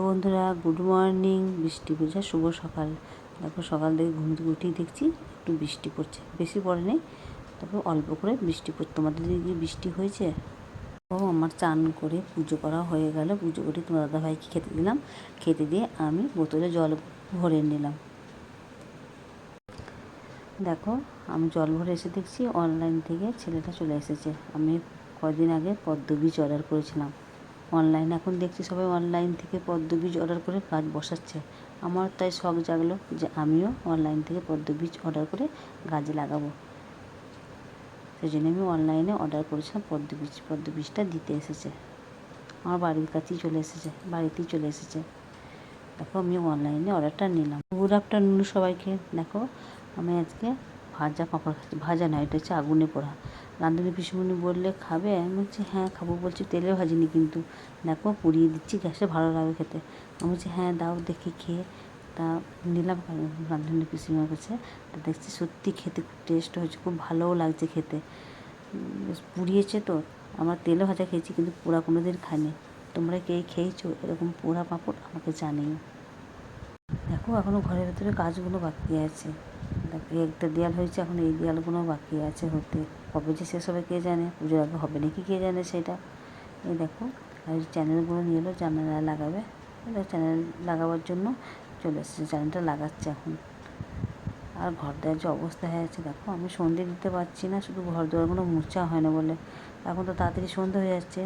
বন্ধুরা, good morning, বৃষ্টি পড়ছে শুভ সকাল। দেখো, সকাল থেকে ঘুম থেকে উঠেই দেখছি একটু বৃষ্টি পড়ছে। বেশি পড়ে নেই, তবে অল্প করে বৃষ্টি পড়ছে। তোমাদের দিকে বৃষ্টি হয়েছে? ও, আমার চান করে পুজো করা হয়ে গেল। পুজো করে তোমার দাদাভাইকে খেতে দিলাম। খেতে দিয়ে আমি বোতলে জল ভরে নিলাম। দেখো, আমি জল ভরে এসে দেখছি, অনলাইন থেকে ছেলেটা চলে এসেছে। আমি কদিন আগে পদ্ম বীজ অর্ডার করেছিলাম। অনলাইনে এখন দেখছি সবাই অনলাইন থেকে পদ্ম বীজ অর্ডার করে গাছ বসাচ্ছে। আমার তাই শখ জাগলো যে আমিও অনলাইন থেকে পদ্ম বীজ অর্ডার করে গাছ লাগাবো। সেই জন্য আমি অনলাইনে অর্ডার করেছিলাম পদ্ম বীজ। পদ্ম বীজটা দিতে এসেছে। আমার বাড়ির কাছেই চলে এসেছে, বাড়িতেই চলে এসেছে। দেখো আমি অনলাইনে অর্ডারটা নিলাম। গুড আফটারনুন সবাইকে। দেখো আমি আজকে ভাজা পাঁপড় খাচ্ছি, ভাজা না, এটা হচ্ছে আগুনে পোড়া। রাঁধুনি পিসুমণি বললে, খাবে? আমি বলছি হ্যাঁ খাব। বলছি, তেলে ভাজিনি কিন্তু। দেখো, পুড়িয়ে দিচ্ছি গ্যাসে ভালো লাগে খেতে। আমি বলছি হ্যাঁ দাও, দেখি খেয়ে। তা নিলাম রাঁধুনি পিসিমার কাছে। তা দেখছি সত্যি খেতে খুব টেস্ট হয়েছে খুব ভালোও লাগছে খেতে। পুড়িয়েছে তো। আমার তেলে ভাজা খেয়েছি, কিন্তু পোড়া কোনো দিন খাইনি। তোমরা কে খেয়েছো? এরকম পোড়া পাঁপড় আমাকে জানিও। দেখো এখনও ঘরের ভেতরে কাজগুলো বাকি আছে। দেখো একটা দেয়াল হয়েছে, এখন এই দেয়ালগুলো বাকি আছে হতে। কবে যে শেষ হবে, কে জানে? পুজোর আগে হবে নাকি, কে জানে সেটা? এই দেখো, আর চ্যানেলগুলো নিয়ে এলো জানালা লাগাবে। চ্যানেল লাগাবার জন্য চলে এসেছে চ্যানেলটা লাগাচ্ছে এখন। আর ঘর দেওয়ার যে অবস্থা হয়ে আছে, দেখো, আমি সন্ধে দিতে পারছি না, শুধু ঘর দুয়ারগুলো মোছা হয় না বলে। এখন তো তাড়াতাড়ি সন্ধে হয়ে যাচ্ছে।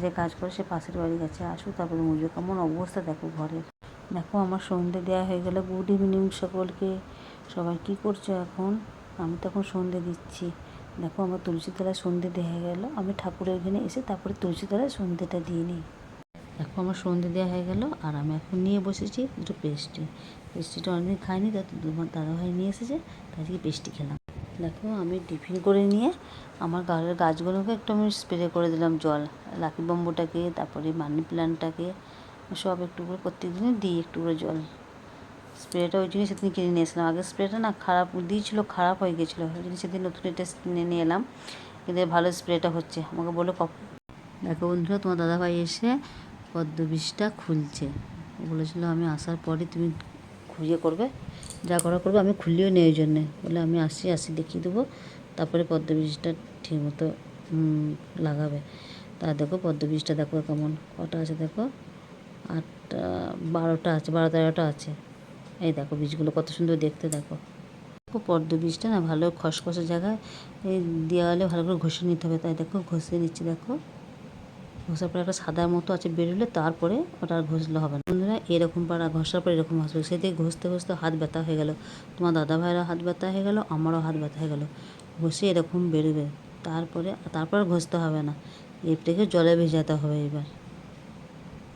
যে কাজ করে, সে পাশের বাড়ি গেছে, আসুক, তারপরে মুজো কেমন অবস্থা দেখো ঘরের দেখো, আমার সন্ধে দেওয়া হয়ে গেল। গুড ইভিনিং সকলকে। সবাই কী করছ এখন? আমি তখন সন্ধে দিচ্ছি। দেখো, আমার তুলসী তলায় সন্ধে দেওয়া গেল। আমি ঠাকুরের এখানে এসে তারপরে তুলসী তলায় সন্ধেটা দিয়ে নিই। দেখো, আমার সন্ধে দেওয়া হয়ে গেল। আর আমি এখন নিয়ে বসেছি দুটো পেস্ট্রি। পেস্ট্রিটা অনেকদিন খাইনি তা তোমার দাদাভাই নিয়ে এসেছে, তাই আজকে পেস্ট্রি খেলাম। দেখো, আমি টিফিন করে নিয়ে আমার ঘরের গাছগুলোকে একটু আমি স্প্রে করে দিলাম জল। লাকি বম্বুটাকে, তারপরে মানি প্ল্যান্টটাকে সব একটু করে প্রত্যেক দিনই দিই একটু করে জল। স্প্রেটা ওই জন্য সেদিন কিনে নিয়ে এসলাম আগে স্প্রেটা না খারাপ, দিয়েছিলো খারাপ হয়ে গেছিল। ওই জন্য সেদিন নতুন এটা কিনে নিয়ে এলাম। কিন্তু ভালো স্প্রেটা হচ্ছে। আমাকে বলল, কপ দেখো বন্ধুরা, তোমার দাদাভাই এসে পদ্ম খুলছে। বলেছিল, আমি আসার পরে তুমি খুঁজে করবে। যা করা করবে, আমি খুলিও নেই ওই জন্যে। বলে, আমি আসি আসি, দেখিয়ে দেবো। তারপরে পদ্ম ঠিক মতো লাগাবে। তা দেখো, পদ্ম দেখো কেমন। কটা আছে দেখো? আটটা, বারোটা আছে, বারো তেরোটা আছে। এই দেখো বীজগুলো কত সুন্দর দেখতে, দেখো। পদ্ম বীজটা না ভালো খসখসে জায়গায়, এই দেওয়ালে ভালো করে ঘষে নিতে হবে। তাই দেখো ঘষে নিচ্ছি, দেখো। ঘষার পরে একটা সাদার মতো আছে বেরোলে তারপরে ওটা আর ঘষলে হবে না। বন্ধুরা, এরকম পাড়া ঘষার পরে এরকম আসবে। সেদিকে ঘষতে ঘষতে হাত ব্যথা হয়ে গেল। তোমার দাদা ভাইয়েরও হাত ব্যথা হয়ে গেল, আমারও হাত ব্যথা হয়ে গেল। ঘষে এরকম বেরোবে। তারপরে, তারপর ঘষতে হবে না। এটাকে জলে ভেজাতে হবে এবার।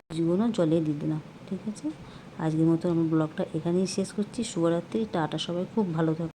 বীজগুলো জলে দিয়ে দিলাম, ঠিক আছে? আজকের মতো আমার ব্লগটা এখানেই শেষ করছি। শুভরাত্রি টাটা সবাই খুব ভালো থাকো।